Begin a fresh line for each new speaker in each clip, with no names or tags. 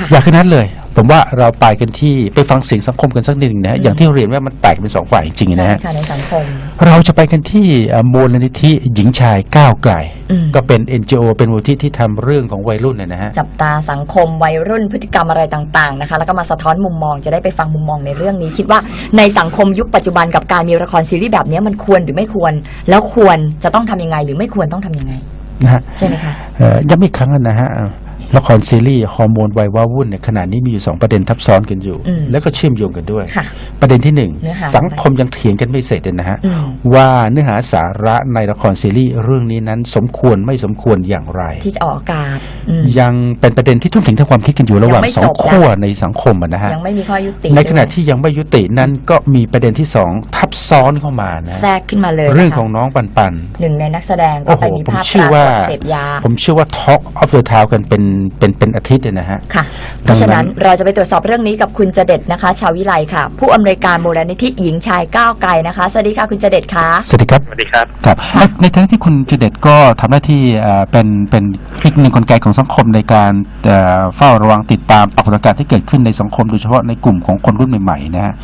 ค่ะ
อยากขึ้นนั้นเลย ผมว่าเราไปกันที่ไปฟังเสียงสังคมกันสักนิดหนึ่งนะฮะ
อืม
อย่างที่เรียนว่ามันแตกเป็นสองฝ่ายจริงๆ
ใช่
นะฮะ
ค่ะในสังคม
เราจะไปกันที่เอ่อมูลนิธิหญิงชายก้าวไกล
อืม
ก็เป็น NGO เป็นมูลนิธิที่ทำเรื่องของวัยรุ่นนะนะฮะ
จับตาสังคมวัยรุ่นพฤติกรรมอะไรต่างๆนะคะ แล้วก็มาสะท้อนมุมมองจะได้ไปฟังมุมมองในเรื่องนี้ คิดว่าในสังคมยุคปัจจุบันกับการมีละครซีรีส์แบบนี้มันควรหรือไม่ควร แล้วควรจะต้องทำยังไง หรือไม่ควรต้องทำยังไง
นะฮะ
ใช่ไหมคะ
เอ่อย้ำอีกครั้งนะฮะเอ่อ ละครซีรีส์ฮอร์โมนวัยว้าวุ่นเนี่ยขณะนี้มีอยู่สองประเด็นทับซ้อนกันอยู่
อืม
แล้วก็เชื่อมโยงกันด้วย
ค่ะ
ประเด็นที่หนึ่ง
เนื้อหา
สังคมยังเถียงกันไม่เสร็จเลยนะฮะ
อืม
ว่าเนื้อหาสาระในละครซีรีส์เรื่องนี้นั้นสมควรไม่สมควรอย่างไร
ที่จะออกอากาศอืม
ยังเป็นประเด็นที่ทุ่มถึงทางความคิดกันอยู่ระหว่าง
ยังไม่
สอ
จ
ง
บนะ
ขั้วในสังคมอะนะฮะ
ยังไม่มีข้อยุติ
ในขณะ
ด้วย
ที่ยังไม่ยุตินั้นก็มีประเด็นที่สองทับซ้อนเข้ามานะ
แทรกขึ้นมาเลย
เรื่อง
นะคะ
ของน้องปันปัน
หนึ่งในนักแสดงก็
โอ้โห
ไปมีภาพ
ผมเชื่อว่า
ปรกฏเสพยา
ผมเชื่อว่า Talk of the Town กันเป็นเป็นเป็นอาทิตย์เลยนะฮะ
ค่ะ เพราะฉะนั้นเราจะไปตรวจสอบเรื่องนี้กับคุณเจเด็ดนะคะ ชาววิไลค่ะ ผู้อำนวยการมูลนิธิหญิงชายก้าวไกลนะคะ สวัสดีค่ะคุณเจเด็ดค่ะ
สวัสดีครับ
สวัสดีครับ
ครับ ในในฐานะที่คุณจเด็ดก็ทำหน้าที่เอ่อเป็นเป็นอีกหนึ่งกลไกของสังคมในการเอ่อเฝ้าระวังติดตามปรากฏการณ์ที่เกิดขึ้นในสังคมโดยเฉพาะในกลุ่มของคนรุ่นใหม่ๆนะฮะ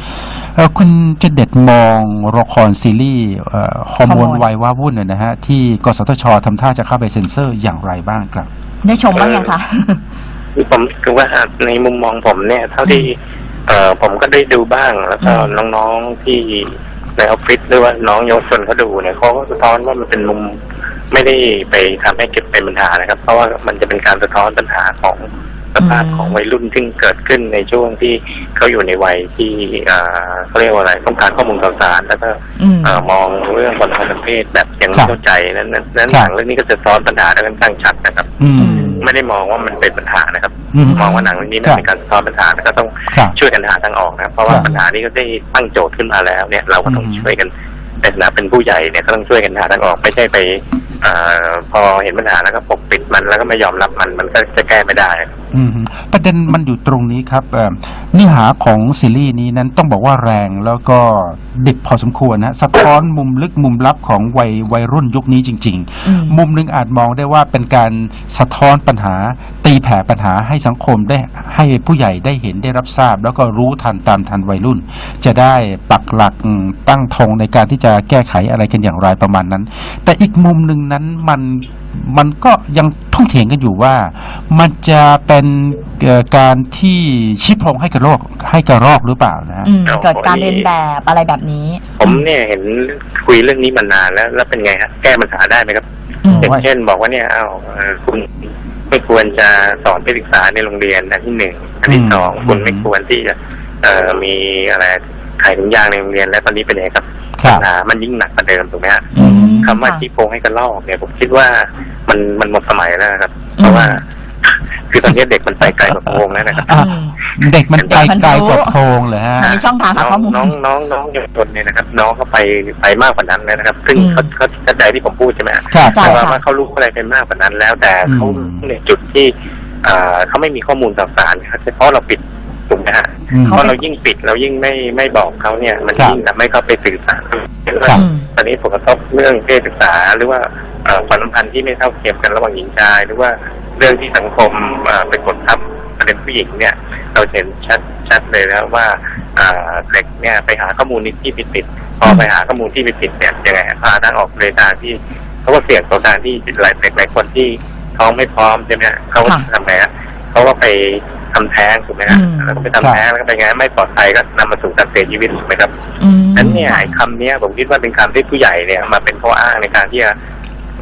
เอ่อคุณจเด็ดมองละครซีรีส์เอ่อฮอร์โมน
ฮอร์โมน
วัยว้าวุ่นเนี่ยนะฮะที่กสทชทำท่าจะเข้าไปเซ็นเซอร์อย่างไรบ้างครับ
ได้ชมบ้างยังคะ
คือผมคือว่าในมุมมองผมเนี่ย เท่าที่ เอ่อผมก็ได้ดูบ้างแล้วก็
อืม
น้องๆที่ในออฟฟิศหรือว่าน้องเยาวชนเขาดูเนี่ยเขาก็สะท้อนว่ามันเป็นมุมไม่ได้ไปทำให้เกิดเป็นปัญหานะครับ เพราะว่ามันจะเป็นการสะท้อนปัญหาของสภาพของวัยรุ่นที่เกิดขึ้นในช่วงที่เขาอยู่ในวัยที่เอ่อเขาเรียกว่าอะไรต้องการข้อมูลข่าวสารแล้วก็
อืม
เอ่อมองเรื่องความสัมพันธ์ทางเพศแบบยัง
ครั
ไม่
บ
เข้าใจนั้นนั้นนั้น
ครั
ห
บ
นังเรื่องนี้ก็จะซ้อนปัญหาได้ค่อนข้างชัดนะครับ
อืม
อืม
ไม่ได้มองว่ามันเป็นปัญหานะครับ
อืม
มองว่าหนังเรื่องนี้
ครั
มัน
บ
เป็นการสะท้อนปัญหาแล้วก็ต้อง
ครับ
ช่วยกันหาทางออกนะครับเพราะว่า
ครับ
ปัญหานี้ก็ได้ตั้งโจทย์ขึ้นมาแล้วเนี่ยเราก็ต้อง
อืม
ช่วยกันในฐานะเป็นผู้ใหญ่เนี่ยก็ต้องช่วยกันหาทางออกไม่ใช่ไปเอ่อพอเห็นปัญหาแล้วก็ปกปิดมันแล้วก็ไม่ยอมรับมันมันก็จะแก้ไม่ได้
อืมประเด็นมันอยู่ตรงนี้ครับเอ่อเนื้อหาของซีรีส์นี้นั้นต้องบอกว่าแรงแล้วก็ดิบพอสมควรนะสะท้อนมุมลึกมุมลับของวัยวัยรุ่นยุคนี้จริง
อืม
ๆมุมหนึ่งอาจมองได้ว่าเป็นการสะท้อนปัญหา ตีแผ่ปัญหาให้สังคมได้ให้ผู้ใหญ่ได้เห็นได้รับทราบ แล้วก็รู้ทันตามทันวัยรุ่น จะได้ปักหลักอืมตั้งธงในการที่จะแก้ไขอะไรกันอย่างไรประมาณนั้น แต่อีกมุมหนึ่งนั้นมันมันก็ยังทุ่งเถียงกันอยู่ว่า มันจะเป็นเอ่อการที่ชิปพงให้กับโลกให้กระรอกหรือเปล่านะฮะ
อืม
เอา
เกิดการเรียนแบบอะไรแบบนี้
ผมเนี่ยเห็นคุยเรื่องนี้มานานแล้ว แล้วเป็นไงฮะแก้ปัญหาได้ไหมครับ
อืม
อย่างเช่นบอกว่าเนี่ยเอาเอ่อคุณไม่ควรจะสอนเพศศึกษาในโรงเรียนอันที่หนึ่งอันที่สอง
อืม
คุณไม่ควรที่จะเอ่อมีอะไรขายถุงยางในโรงเรียนแล้วตอนนี้เป็นยังไงครับ
ครับ
ปัญหามันยิ่งหนักกว่าเดิมถูกไหมฮะ
อืม
คำว่า
ค่ะ
ชี้โพงให้กระลอกเนี่ยผมคิดว่ามันมันหมดสมัยแล้วนะครับ
อืม
เพราะว่า คือตอนนี้เด็กมันไปไกลกว่าโพงแล้วนะครับ
อะ
อืม
เด็กมันไป
เด็กมัน
ไกลกว่า
รู้
โพงเลยฮะ
มันมีช่องทางหาข้อมูล
น้องน้องน้องเยาวชนเนี่ยนะครับ น้องเขาไปไปมากกว่านั้นแล้วนะครับ ซึ่ง
อืม
เขาเขาเข้าใจที่ผมพูดใช่ไหมฮะ
ครับ
ใช่
แต่ว่า
ค่ะ
ว่าเขารู้อะไรไปมากกว่านั้นแล้วแต่เขา
อืม
ในจุดที่เอ่อเขาไม่มีข้อมูลข่าวสารครับเพราะเราปิด ถูกไหมฮะ
อืม
เพราะเรายิ่งปิดเรายิ่งไม่ไม่บอกเขาเนี่ย มัน
ครับ
ยิ่งทำให้เขาไปสื่อสารเห็นไหม
ครับ
อืม
ตอนนี้ผลกระทบเรื่องเพศศึกษา หรือว่าเอ่อความสัมพันธ์ที่ไม่เท่าเทียมกันระหว่างหญิงชาย หรือว่าเรื่องที่สังคมเอ่อไปกดทับประเด็นผู้หญิงเนี่ย เราเห็นชัดชัดเลยแล้วว่าเอ่อเด็กเนี่ยไปหาข้อมูลที่ผิดผิดๆพอไปหาข้อมูลที่ผิดผิดๆเนี่ยยังไงหาทางออกเลยทางที่เขาก็เสี่ยงต่อการที่หลายเด็กหลายคนที่ท้องไม่พร้อมใช่ไหมฮะเขา
ค่ะ
ทำไงฮะเขาก็ไป ทำแท้งถูกไหมฮะ
อืม
แล้วก็ไปทำแท้งแล้วก็ไปไงไม่ปลอดภัยก็นำมาสู่การเสียชีวิตถูกไหมครับ
อืม
นั้นเนี่ยไอ้คำเนี้ยผมคิดว่าเป็นคำที่ผู้ใหญ่เนี่ยมาเป็นข้ออ้างในการที่จะ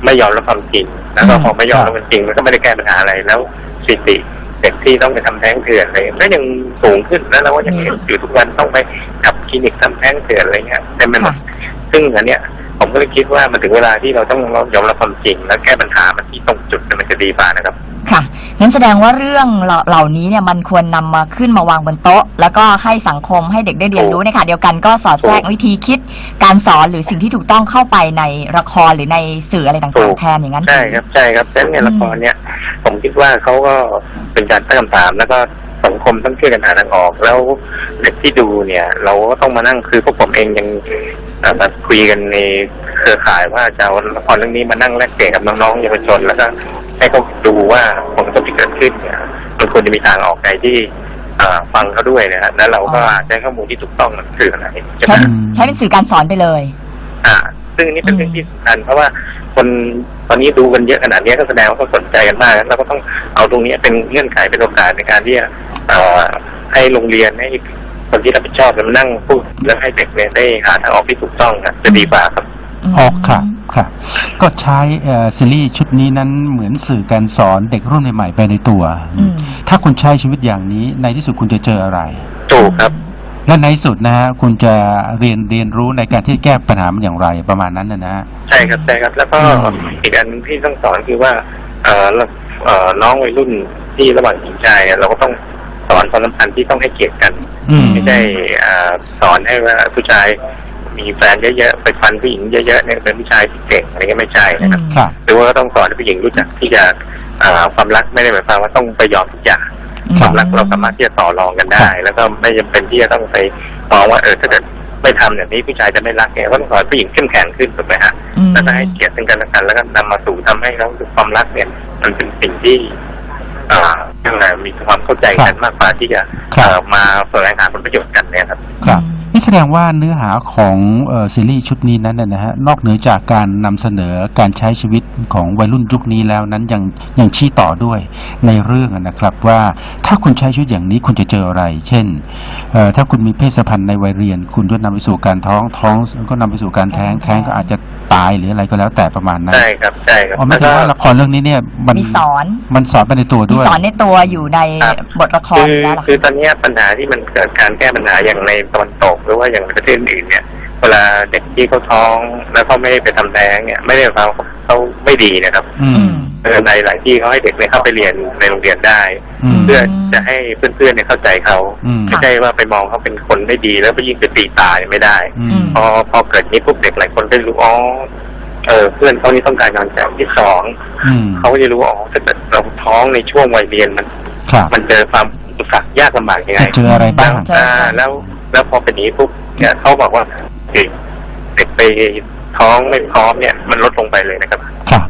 ไม่ยอมรับความจริง แล้วก็
อืม
พอไม่ยอมรับความจริงมันก็ไม่ได้แก้ปัญหาอะไรแล้วสถิติเด็กที่ต้องไปทำแท้งเถื่อนอะไรก็ยังสูงขึ้นแล้วเราก็ยังเห็นอยู่ทุกวันต้องไปกับคลินิกทำแท้งเถื่อนอะไรเงี้ยเต็มไปหมด
ค่ะ
ซึ่งอันเนี้ยผมก็เลยคิดว่ามันถึงเวลาที่เราต้องยอมรับความจริง แล้วแก้ปัญหามัน ที่ตรงจุดเนี่ยมันจะดีกว่านะครับ
ค่ะงั้นแสดงว่าเรื่องเหล่าเหล่านี้เนี่ยมันควรนำมาขึ้นมาวางบนโต๊ะ แล้วก็ให้สังคมให้เด็กได้เรียนรู้ในขณะเดียวกันก็สอดแทรกวิธีคิด การสอนหรือสิ่งที่ถูกต้องเข้าไปในละครหรือในสื่ออะไร
ถู
ต่าง
ก
ๆแทนอย่างนั้น
ใช่ครับใช่ครับดังนั้นเนี่ย
อืม
ละครเนี่ยผมคิดว่าเขาก็เป็นการตั้งคำถามแล้วก็ สังคมต้องช่วยกันหาทางออก แล้วเด็กที่ดูเนี่ย เราก็ต้องมานั่งคือพวกผมเองยังเอ่อมาคุยกันในเครือข่ายว่าจะเอาละครเรื่องนี้มานั่งแลกเปลี่ยนกับน้องๆเยาวชน แล้วก็ให้เขาดูว่าผลกระทบที่เกิดขึ้นเนี่ยมันควรจะมีทางออกในที่เอ่อฟังเขาด้วยนะฮะแล้วเราก็
อ๋อ
ใช้ข้อมูลที่ถูกต้องมันคืออะไรใช่ไห
ใช้
ม
อืม
ใช้เป็นสื่อการสอนไปเลย
อ่า ซึ่งอันนี่เป็น
อืม
เรื่องที่สำคัญเพราะว่าคนตอนนี้ดูกันเยอะขนาดนี้ก็แสดงว่าเขาสนใจกันมากแล้วเราก็ต้องเอาตรงนี้เป็นเงื่อนไขเป็นโอกาสในการที่จะเอ่อให้โรงเรียนให้คนที่รับผิดชอบมานั่งพูดแล้วให้เด็กเนี่ยได้หาทางออกที่ถูกต้องนะจะดีกว่าครับ
ออกค่ะค่ะ ก็ใช้เอ่อซีรีส์ชุดนี้นั้นเหมือนสื่อการสอนเด็กรุ่นใหม่ๆไปในตัว
อืม
ถ้าคุณใช้ชีวิตอย่างนี้ในที่สุดคุณจะเจออะไร
ถูกครับ
และในที่สุดนะฮะคุณจะเรียนเรียนรู้ในการที่จะแก้ปัญหามันอย่างไรประมาณนั้นนะนะฮะ
ใช่ครับใช่ครับ แล้วก็
อืม
อีกอันหนึ่งที่ต้องสอนคือว่า เอ่อเราเอ่อน้องวัยรุ่นที่ระหว่างหญิงชายเนี่ยเราก็ต้องสอนความสัมพันธ์ที่ต้องให้เกียรติกัน
อืม
ไม่ใช่อ่าสอนให้ว่าผู้ชายมีแฟนเยอะๆไปฟันผู้หญิงเยอะๆเนี่ยเป็นผู้ชายที่เก่งอะไรเงี้ยไม่ใช่นะครับ
อืม
ค่ะ
หรือว่าก็ต้องสอนให้ผู้หญิงรู้จักที่จะอ่าความรักไม่ได้หมายความว่าต้องไปยอมทุกอย่าง
ค
ครับวามรักเราสามารถที่จะต่อรองกันได้ แล้วก็ไม่จำเป็นที่จะต้องไปมองว่าเออถ้าเกิดไม่ทำแบบนี้ผู้ชายจะไม่รักเนี่ยก็ต้องสอนผู้หญิงเข้มแข็งขึ้นถูกไหมฮะ
อืม
แล้วก็ให้เกียรติซึ่งกันและกันแล้วก็นำมาสู่ทำให้เขารู้สึกความรักเนี่ยมันเป็นสิ่งที่อ่าเรียกว่ามีความเข้าใจกันมากกว่าที่จะ
ครับ
เอ่อมาแสวงหาผลประโยชน์กันเนี่ยครับ
ครับ
อืม
นี่แสดงว่าเนื้อหาของเอ่อซีรีส์ชุดนี้นั้นนะนะฮะนอกเหนือจากการนำเสนอการใช้ชีวิตของวัยรุ่นยุคนี้แล้วนั้นยังยังชี้ต่อด้วยในเรื่องนะครับว่าถ้าคุณใช้ชีวิตอย่างนี้คุณจะเจออะไร เช่นเอ่อถ้าคุณมีเพศสัมพันธ์ในวัยเรียน คุณก็นำไปสู่การท้องท้องก็นำไปสู่การแท้งแท้งก็อาจจะตายหรืออะไรก็แล้วแต่ประมาณนั้น
ใช่ครับใช่ครับ
อ๋อไม่ถึงว่าละครเรื่องนี้เนี่ยมัน
มีสอน
มันสอนไปในตัว
มี
ด้วย
สอนในตัวอยู่ใน
ครับ
บทละคร
คือ
แล้วล่ะ
คือตอนเนี้ยปัญหาที่มันเกิดการแก้ปัญหาอย่างในตะวันตกหรือว่าอย่างประเทศอื่นเนี่ย เวลาเด็กที่เขาท้องแล้วเขาไม่ได้ไปทำแท้งเนี่ย ไม่ได้หมายความว่าเขาไม่ดีนะครับ
อื
อื
ม
ม
เออในหลายที่เขาให้เด็กเนี่ยเข้าไปเรียนในโรงเรียนได้
อืม
เพื่อจะให้เพื่อนๆเนี่ยเข้าใจเขา
อืม
ไม่ใช่ว่าไปมองเขาเป็นคนไม่ดีแล้วไปยิ่งไปตีตาเนี่ยไม่ได้
อืม
พอพอเกิดนี้ปุ๊บเด็กหลายคนก็รู้อ๋อเออเพื่อนเขานี่ต้องการงานแต่งที่สอง
อืม
เขาก็จะรู้ว่าอ๋อถ้าเกิดเราท้องในช่วงวัยเรียนมัน
ครับ
มันเจอความอุปสรรคยากลำบากยังไง
จะเจออะไรบ้าง
เจอ
อ่าแล้ว แล้วพอเป็นอย่างนี้ปุ๊บเนี่ยเขาบอกว่าเด็กเด็กไปท้องไม่พร้อมเนี่ย มันลดลงไปเลยนะครับ
ครับ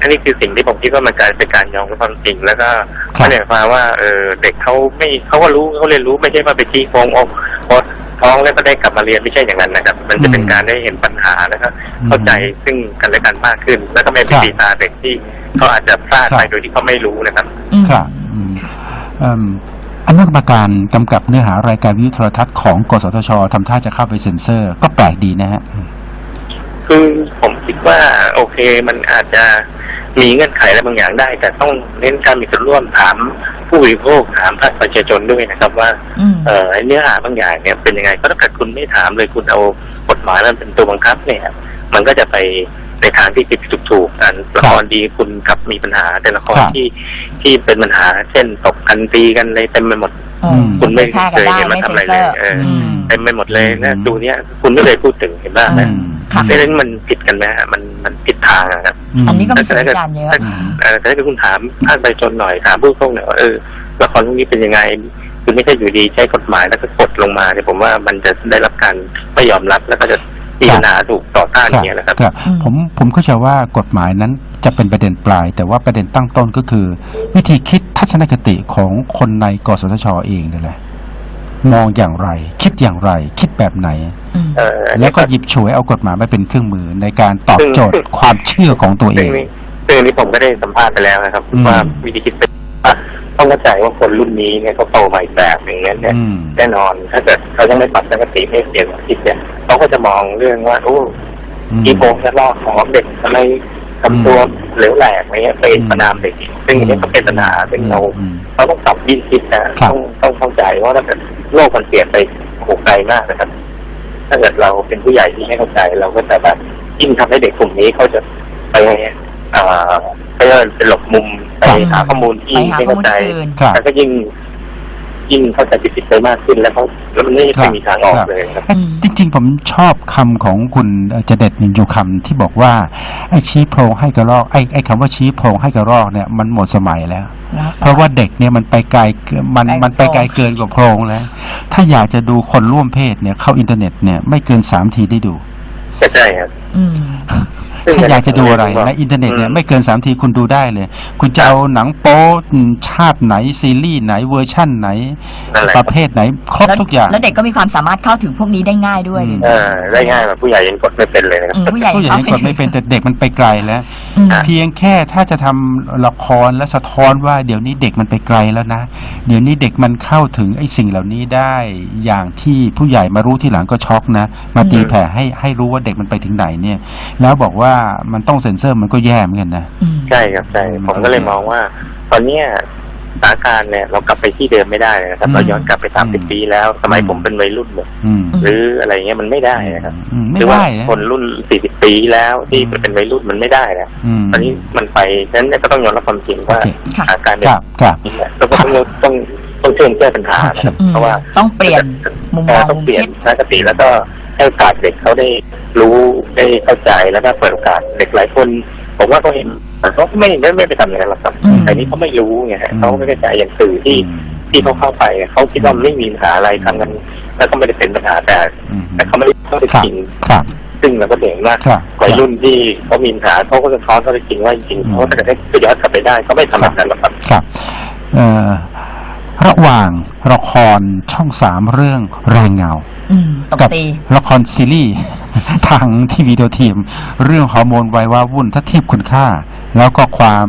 อันนี้คือสิ่งที่ผมคิดว่ามันกลายเป็นการยอมรับความจริง แล้วก็
ครับ
ไม่ได้หมายความว่าเออเด็กเขาไม่เขาก็รู้เขาเรียนรู้ไม่ใช่ว่าไปชี้โกงอกพอท้องแล้วก็ได้กลับมาเรียนไม่ใช่อย่างนั้นนะครับ มันจะเป็นการได้เห็นปัญหาแล้วก็เข้าใจซึ่งกันและกันมากขึ้น แล้วก็ไม่ไปตีตาเด็กที่เขาอาจจะพลาดไปโดยที่เขาไม่รู้นะครับ
อืม
ครับ อืมเอิ่มอนุกรรมการกำกับเนื้อหารายการวิทยุโทรทัศน์ของกสทชทำท่าจะเข้าไปเซ็นเซอร์ ก็แปลกดีนะฮะ
คือผมคิดว่าโอเคมันอาจจะมีเงื่อนไขอะไรบางอย่างได้ แต่ต้องเน้นการมีส่วนร่วมถามผู้บริโภคถามภาคประชาชนด้วยนะครับ ว่า
อืม
เอ่อเนื้อหาบางอย่างเนี่ยเป็นยังไงเพราะถ้าเกิดคุณไม่ถามเลยคุณเอากฎหมายมันเป็นตัวบังคับเนี่ย มันก็จะไป ในทางที่ผิดถูกถูกกันละครดีคุณกลับมีปัญหา แต่ละคร
ครับ
ที่ที่เป็นปัญหา เช่นตบกันตีกันอะไรเต็มไปหมด
อืม
คุณไม่
แพร่กันได้
เคยเห็นมัน
ไม่
ทำ
เซ็
อะไร
นเซอร์
เลยเออ
อืม
เต็มไปหมดเลยนะ
อืม
ดูเนี้ยคุณไม่เลยพูดถึงเห็นบ้าง
อื
นะ
มค่ะ
เพราะฉะนั้นมันผิดกันไหมฮะมันมันผิดทางอะครับ
อันนี้ก็มี
แต่
สัญ
ถ้าเกิด
ญาณเยอะ
ถ้าเอ่อแต่ถ้าเกิดคุณถามท่านประชาชนหน่อยถามผู้บริโภคหน่อยว่าเออละครพวกนี้เป็นยังไงคือไม่ใช่อยู่ดีใช้กฎหมายแล้วก็กดลงมาเนี่ยผมว่ามันจะได้รับการไม่ยอมรับแล้วก็จะ มีปัญหาถูกต่อต้านอย่างเงี้ยนะครับ
ครับ
อืม
ผมผมเข้าใจว่ากฎหมายนั้นจะเป็นประเด็นปลาย แต่ว่าประเด็นตั้งต้นก็คือ วิธีคิดทัศนคติของคนในกสทชเองนี่แหละมองอย่างไร คิดอย่างไร คิดแบบไหน
อืม
เอออัน
แล้
นี้
วก็หยิบฉวยเอากฎหมายมาเป็นเครื่องมือในการตอบโจทย์ความเชื่อของตัวเอ
ซึ่ง
ง
นี่ซึ่งอันนี้ผมก็ได้สัมภาษณ์ไปแล้วนะครับ
อืม
ว่าวิธีคิดเป็นว่า ต้องเข้าใจว่าคนรุ่นนี้เนี่ยเขาโตมาอีกแบบหนึ่งนั้นเนี่ย
อืม
แน่นอนถ้าเกิดเขายังไม่ปรับทัศนคติไม่เปลี่ยนคิดเนี่ยเขาก็จะมองเรื่องว่าโอ้
อืม
กีโกงจะลอกของเด็กทำไมทำตัวเหลวแหลกอะไรเงี้ยไป
อืม
ประนามเด็กอีกซึ่งอันนี้ก็เป็นปัญหาซึ่งเรา
อืม
เราต้องปรับวิธีคิดนะครับต้องต้องเข้าใจว่าถ้าเกิดโลกมันเปลี่ยนไปโหไกลมากนะครับ ถ้าเกิดเราเป็นผู้ใหญ่ที่ไม่เข้าใจ เราก็จะแบบยิ่งทำให้เด็กกลุ่มนี้เขาจะไป เอ่อไปหลบมุมไป
ครับ
หาข้อมูลที่
ไปหา
ไม่
ข้อ
เข้า
มูล
ใจ
อื่น
ครับ
แล้วก็ยิ่งยิ่งเข้าใจผิดๆไปมากขึ้นแล้วเขาแล้วมันไม่
ครั
ไม่
บ
มีทางออก
ครับ
เลยครับ
อืม
จริง ๆ ผมชอบคำของคุณเอ่อเจเด็ดอยู่คำที่บอกว่าไอ้ชี้โพรงให้กระรอกไอ้ไอ้คำว่าชี้โพรงให้กระรอกเนี่ยมันหมดสมัยแล้ว
แล้วส
เพราะว่าเด็กเนี่ยมันไปไกลเกินมัน
ไป
มันไปไกลเกินกว่าโพรงแล้ว ถ้าอยากจะดูคนร่วมเพศเนี่ยเข้าอินเทอร์เน็ตเนี่ยไม่เกินสามทีได้ดู
ก็ใช่ครับ
อืม
ซึ่ง
ถ้าอยากจะดูอะไร
ผมว่า
ในอินเทอร์เน็ตเนี่ย
อืม
ไม่เกินสามทีคุณดูได้เลย คุณจะเอาหนังโป๊อืมชาติไหนซีรีส์ไหนเวอร์ชั่นไหน
นั่นแหละ
ประเภทไหนครบ
แล้ว
ทุกอย่าง
แล้วเด็กก็มีความสามารถเข้าถึงพวกนี้ได้ง่ายด้วย
อืม
เออได้ง่ายแบบผู้ใหญ่ยังกดไม่เป็นเลยนะครับ
อืมผู้ใหญ่
ผู้ใหญ่ยังกดไม่เป็นแต่เด็กมันไปไกลแล้ว
อืม
เพียงแค่ถ้าจะทำละครและสะท้อนว่าเดี๋ยวนี้เด็กมันไปไกลแล้วนะ เดี๋ยวนี้เด็กมันเข้าถึงไอ้สิ่งเหล่านี้ได้อย่างที่ผู้ใหญ่มารู้ที่หลังก็ช็อกนะ มาตี
อืม
แผ่ให้ให้รู้ว่าเด็กมันไปถึงไหนเนี่ย แล้วบอกว่ามันต้องเซ็นเซอร์มันก็แย่เหมือนกันนะ
อืม
ใช่ครับใช่ผมก็เลยมองว่า ตอนเนี้ยสถานการณ์เนี่ยเรากลับไปที่เดิมไม่ได้เลยนะครับ
อืม
เราย้อนกลับไปสามสิบ
อืม
ปีแล้วสมัย
อืม
ผมเป็นวัยรุ่นเนี่ย
อืม
อืม
หรืออะไรเงี้ยมันไม่ได้นะครับ
อืม
ห
ไม่
รือว่า
ได้นะ
คนรุ่นสี่สิบปีแล้วที่
อืม
เป็นวัยรุ่นมันไม่ได้นะ
อืม
ตอนนี้มันไปฉะนั้นเนี่ยก็ต้องยอมรับความจริงว่า
โอเค
ค่ะ
สถานการณ์
ค
เนี่ย
รับครับ
แล้วก็ต้องต้อง ต้องช่วยกันแก้ปัญหานะครับ
อืม
เพราะว่า
ต้องเปลี่ยนมุมมอง
ต้อง
มุม
เปลี่ยน
คิด
ทัศนคติแล้วก็ให้โอกาสเด็กเขาได้รู้ได้เข้าใจแล้วก็เปิดโอกาสเด็กหลายคนผมว่าเขาเห็นแต่เขาไม่ไม่ไม่ไปทำอย่างนั้นหรอกครับ
อืม
แต่นี่เขาไม่รู้ไงฮะ
อืม
เขาไม่เข้าใจอย่างสื่อที่
อืม
ที่เขาเข้าไปเขาคิดว่ามันไม่มีปัญหาอะไรทำกันแล้วก็ไม่ได้เป็นปัญหาแต่
อืม
แต่เขาไม่ได้เข้าไป
ครับ
จริง
ครับ
ซึ่งเราก็เห็นว่า
ครับ
วัยรุ่นที่เขามีปัญหาเขาก็จะท้อนเขาจะจริงว่าจริงๆ
อืม
เขาจะได้ไปย้อนกลับไปได้เขาไม่ทำแบบนั้นหรอกครับ
ค รับเอ่อระหว่างละครช่องสามเรื่องแรงเงา
อืมตบ
กั
ตี
ละครซีรีส์ทางทีวีโดทีม เรื่องฮอร์โมนวัยว้าวุ่นถ้าเทียบคุณค่า แล้วก็ความ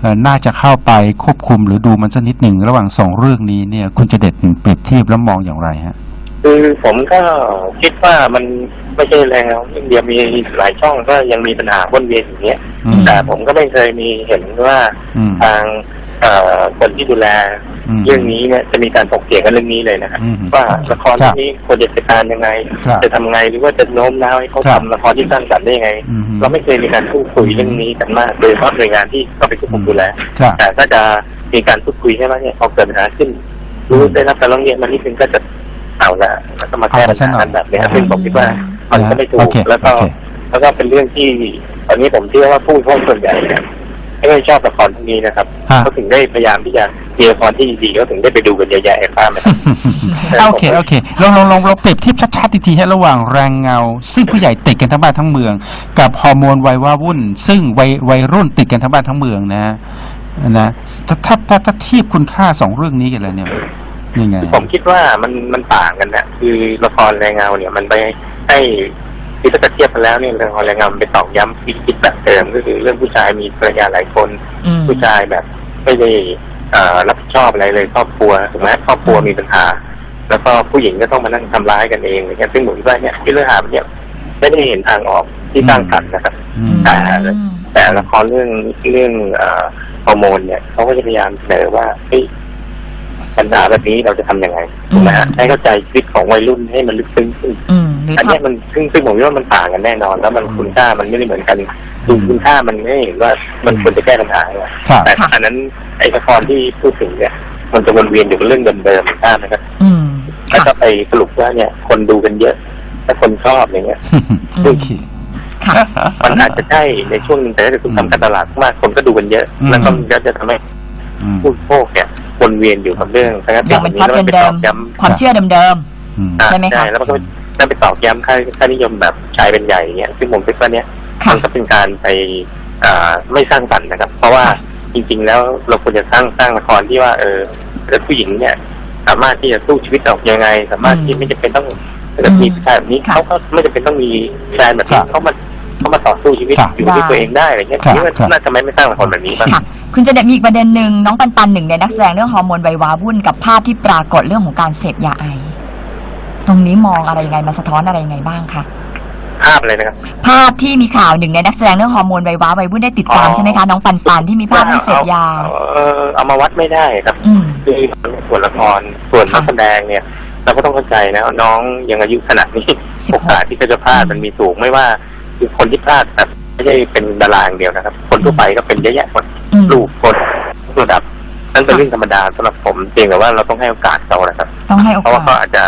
เอ่อน่าจะเข้าไปควบคุมหรือดูมันสักนิดหนึ่ง ระหว่างสองเรื่องนี้เนี่ยคุณจะเด็ดเปรียบเทียบแล้วมองอย่างไรฮะ
คือผมก็คิดว่ามันไม่ใช่แล้วอินเดียมีหลายช่องก็ยังมีปัญหาวนเวียนอย่างเงี้ย
อืม
แต่ผมก็ไม่เคยมีเห็นว่า
อืม
ทางเอ่อคนที่ดูแล
อืม
เรื่องนี้เนี่ยจะมีการถกเถียงกันเรื่องนี้เลยนะครับ
อืม
ว่าละคร
ครั
เรื่
บ
องนี้ควรจะจัดการยังไง
ครับ
จะทำไงหรือว่าจะโน้มน้าวให้เขา
ครับ
ทำละครที่สร้างสรรค์ได้ยังไง
อืม
เราไม่เคยมีการพูดคุยเรื่องนี้กันมากโดยเฉพาะหน่วยงานที่เข้าไปควบคุมดูแล
ครับ
แต่ถ้าจะมีการพูดคุยใช่ไหมเนี่ยพอเกิดปัญหาขึ้น รู้ได้รับการร้องเรียนมานิดนึงก็จะ เอาละแล้วก็มาแก้ปัญหากันแบบเนี้ย
เอาไปซะหน่อย
ซึ่งผมคิดว่ามันก็ไม่ถู
โอกเค
แล้วก็
โอเค
แล้วก็เป็นเรื่องที่ตอนนี้ผมเชื่อว่าผู้คนส่วนใหญ่เนี่ยไม่ได้ชอบละครพวกนี้นะครับ
ฮะ
เขาถึงได้พยายามที่จะมีละครที่ดีๆเขาถึงได้ไปดูกันเยอะแยะไอ้ฟ้าไหมครับ
โอเคโอเคลองลองลองเราเปรียบเทียบชัดๆอีกทีฮะระหว่างแรงเงา ซึ่งผู้ใหญ่ติดกันทั้งบ้านทั้งเมือง กับฮอร์โมนวัยว่าวุ่น ซึ่งวัยวัยรุ่นติดกันทั้งบ้านทั้งเมืองนะนะถ้าถ้าถ้าถ้าเทียบคุณค่าสองเรื่องนี้กันเลยเนี่ย ยังไง
ผมคิดว่ามันมันต่างกันนะคือละครแรงเงาเนี่ยมันไปให้ที่ถ้าจะเทียบกันแล้วเนี่ยละครแรงเงามันไปตอกย้ำวิธีคิดแบบเดิมก็คือเรื่องผู้ชายมีภรรยาหลายคน
อืม
ผู้ชายแบบไม่ได้เอ่อรับผิดชอบอะไรเลยครอบครัวถูกไหมครอบครัวมีปัญหา แล้วก็ผู้หญิงก็ต้องมานั่งทำร้ายกันเองอะไรเงี้ยซึ่งผมคิดว่าเนี่ยที่เรื่องหาพเนี่ยไม่ได้เห็นทางออกที่สร้างสรรค์นะครับ
อืม
แต่แต่ละครเรื่องเรื่องเอ่อฮอร์โมนเนี่ยเขาก็จะพยายามเสนอว่าเฮ้ย ปัญหาแบบนี้เราจะทำยังไงถูกไหมฮะ
อืม
ให้เข้าใจชีวิตของวัยรุ่นให้มันลึกซึ้งขึ้น
อืมหรือ
อัน
ท
เนี้ยมันซึ่งซึ่งผมคิดว่ามันต่างกันแน่นอน แล้วมันคุณค่ามันไม่ได้เหมือนกันคือคุณค่ามันไม่เห็นว่ามันควรจะแก้ปัญหาไง
ครับ
แต่อันนั้นไอ้ละครที่พูดถึงเนี่ยมันจะวนเวียนอยู่กับเรื่องเดิมๆทราบไหมครับำ
อืม
แล้ว
ค่ะ
ก็ไปสรุปว่าเนี่ย คนดูกันเยอะถ้าคนชอบอย่างเงี้ย
โอเค
ค่ะ
มันอาจจะใช่ในช่วงหนึงแต่ถ้าเกิดคุณทำการตลาดมากคนก็ดูกันเยอะ
อืม
แล้วก็มันก็จะทำให้
อืม
ผู้บริโภคเนี่ยวนเวียนอยู่กับเรื่องทั้งนั้น
ยังเป็นพล็อต
แล้วไป
เดิ
ต
ม
อกย้ำ
ๆความเชื่อเดิม
อืม
อ่า
ใช่ไหมคะ
แล้วมันก็ไปไปตอกย้ำค่าค่านิยมแบบชายเป็นใหญ่อย่างเงี้ยซึ่งผมคิดว่าเนี่ย
ๆค่ะ
มันก็เป็นการไปอ่าไม่สร้างสรรค์นะครับ เพราะว่าจริง ๆ แล้วเราควรจะสร้างสร้างละครที่ว่า เออแล้วผู้หญิงเนี่ย สามารถที่จะสู้ชีวิตออกยังไง สามารถที่ไม่จำเป็นต้องถ้าเกิดมีผู้ชายแบบนี้
ค่ะ
เขาก็ไม่จำเป็นต้องมีแฟนแบบนี้
ครับ
เขามา เขามาต่อสู้ชีวิต
ครับ
อยู่ด้วยตัวเองได้อะไรเงี้ย
ครับ
คิดว่า
ครับ
น่าจะไม่ไม่สร้างละครแบบนี้บ้าง
ค่ะคุณเจะเด็ดมีอีกประเด็นหนึ่งน้องปันปันหนึ่งในนักแสดงเรื่องฮอร์โมนวัยวาวุ่นกับภาพที่ปรากฏเรื่องของการเสพยาไอ ตรงนี้มองอะไรยังไงมาสะท้อนอะไรยังไงบ้างคะ
ภาพเลยนะครับ
ภาพที่มีข่าวหนึ่งในนักแสดงเรื่องฮอร์โมนวัยวาวัยวุ่นได้ติดตาม
อ๋อ
ใช่ไหมคะน้องปันปันที่มีภาพที่เสพยา
เออเอามาวัดไม่ได้ครับ
อืม
คือส่วนละครส่วน
ค่ะ
นักแสดงเนี่ยเราก็ต้องเข้าใจนะน้องยังอายุขนาดนี้
16
โอกาสที่เขาจะพลาดมันมีสูงไม่ว่า คือคนที่พลาดแบบไม่ใช่เป็นดาราอย่างเดียวนะครับ คนทั่วไปก็เป็นเยอะแยะหมด
อืม
ลูกคนทุกระดับนั่นเป็นเรื่องธรรมดาสำหรับผมเพียงแต่ว่าเราต้องให้โอกาสเขานะครับ
ต้องให้โอ
เพราะว่าเขา
กาส
อาจจะ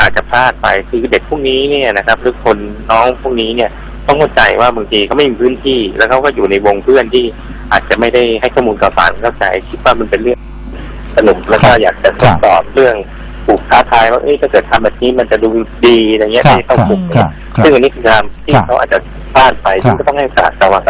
อาจจะพลาดไปคือเด็กพวกนี้เนี่ยนะครับ หรือคนน้องพวกนี้เนี่ย ต้องเข้าใจว่าบางทีเขาไม่มีพื้นที่ แล้วเขาก็อยู่ในวงเพื่อนที่อาจจะไม่ได้ให้ข้อมูลข่าวสารเข้าใจคิดว่ามันเป็นเรื่องสนุกแล้วก็อยากจะทดสอบเรื่อง ปลูกท้าทายว่าเอ้ยถ้าเกิดทำแบบนี้มันจะดูดีอะไรเงี้ย
ครับ
ที่เข้า
ครับ
กลุ่ม
ครับครับ
ซึ่งอันนี้คือการที่
ครับ
เขาอาจจะพลาดไป
ครับ
ซึ่งก็ต้องให้ศาลสว่าง